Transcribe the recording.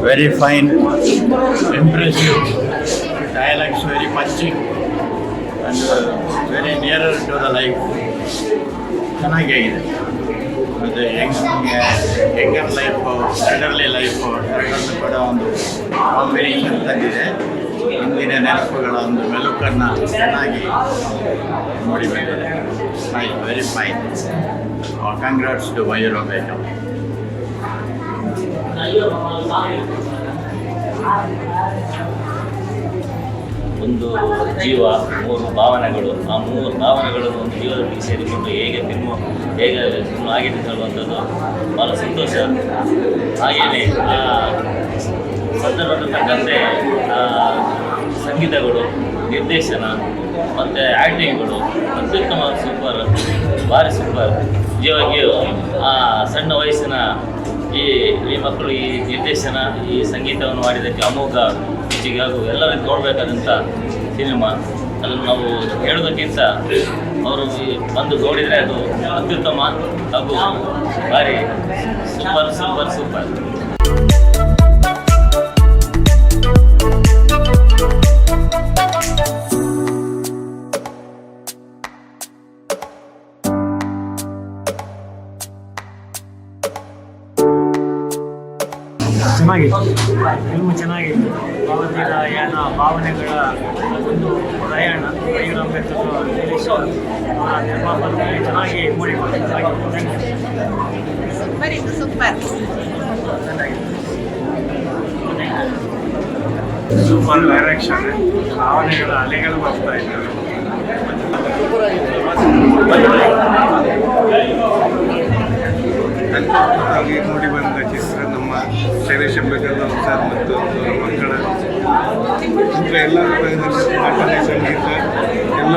very fine, impressive, dialects very punching. And uh, very nearer to the life. ಚೆನ್ನಾಗಿದೆ ಅದು young younger life elderly life ಎರಡರಲ್ಲೂ ಕೂಡ ಒಂದು combination ತಂದಿದೆ. ಹಿಂದಿನ ನೆನಪುಗಳ ಒಂದು ಮೆಲುಕನ್ನು ಚೆನ್ನಾಗಿ ನೋಡಿ ಬಂದಿದೆ. Fine very fine congrats to Mayura become ಒಂದು ಜೀವ, ಮೂರು ಭಾವನೆಗಳು. ಆ ಮೂರು ಭಾವನೆಗಳು ಒಂದು ಜೀವನದಲ್ಲಿ ಸೇರಿಕೊಂಡು ಹೇಗೆ ತಿನ್ನು ಹೇಗೆ ಫಿಲ್ಮ್ ಆಗಿದೆ ಹೇಳುವಂಥದ್ದು ಭಾಳ ಸಂತೋಷ. ಹಾಗೆಯೇ, ಆ ಸಂದರ್ಭಕ್ಕೆ ತಕ್ಕಂತೆ ಸಂಗೀತಗಳು, ನಿರ್ದೇಶನ, ಮತ್ತು ಆ್ಯಕ್ಟಿಂಗ್ಗಳು ಅತ್ಯುತ್ತಮ ಸೂಪರ್, ಭಾರಿ ಸೂಪರ್. ನಿಜವಾಗಿಯೂ ಆ, ಸಣ್ಣ ವಯಸ್ಸಿನ ಈ ಈ ಮಕ್ಕಳು ಈ ನಿರ್ದೇಶನ, ಈ ಸಂಗೀತವನ್ನು ಮಾಡಿದ್ದಕ್ಕೆ ಅಮೋಘ ರುಚಿಗೆ ಹಾಗೂ ಎಲ್ಲರೂ ನೋಡಬೇಕಾದಂಥ ಸಿನಿಮಾ. ಅದನ್ನು ನಾವು ಹೇಳೋದಕ್ಕಿಂತ ಅವರು ಬಂದು ನೋಡಿದರೆ ಅದು ಅತ್ಯುತ್ತಮ ಹಾಗೂ ಭಾರಿ. Super super super. ಚೆನ್ನಾಗಿತ್ತು. ಫಿಲ್ಮ್ ಚೆನ್ನಾಗಿತ್ತು. ಭಾವತಿನ ಯಾನ ಭಾವನೆಗಳ ಒಂದು ಪ್ರಯಾಣ ಐವರ್ ಅಂಬೇಡ್ಕರ್ ನಿರ್ಮಾಪಕರಲ್ಲಿ ಚೆನ್ನಾಗಿ ಮೂಡಿ ಸೂಪರ್ ಇತ್ತು ಸೂಪರ್. Super direction. ಭಾವನೆಗಳ ಅಲೆಗಳು ಬರ್ತಾ ಇದ್ದಾವೆ. ಮೂಡಿ ಬಂದ ಶೈಲೇಶ್ ಅಂಬೇಡ್ಕರ್ ಸರ್ ಮತ್ತು ಮಕ್ಕಳ ಎಲ್ಲ ಸಂಗೀತ ಎಲ್ಲ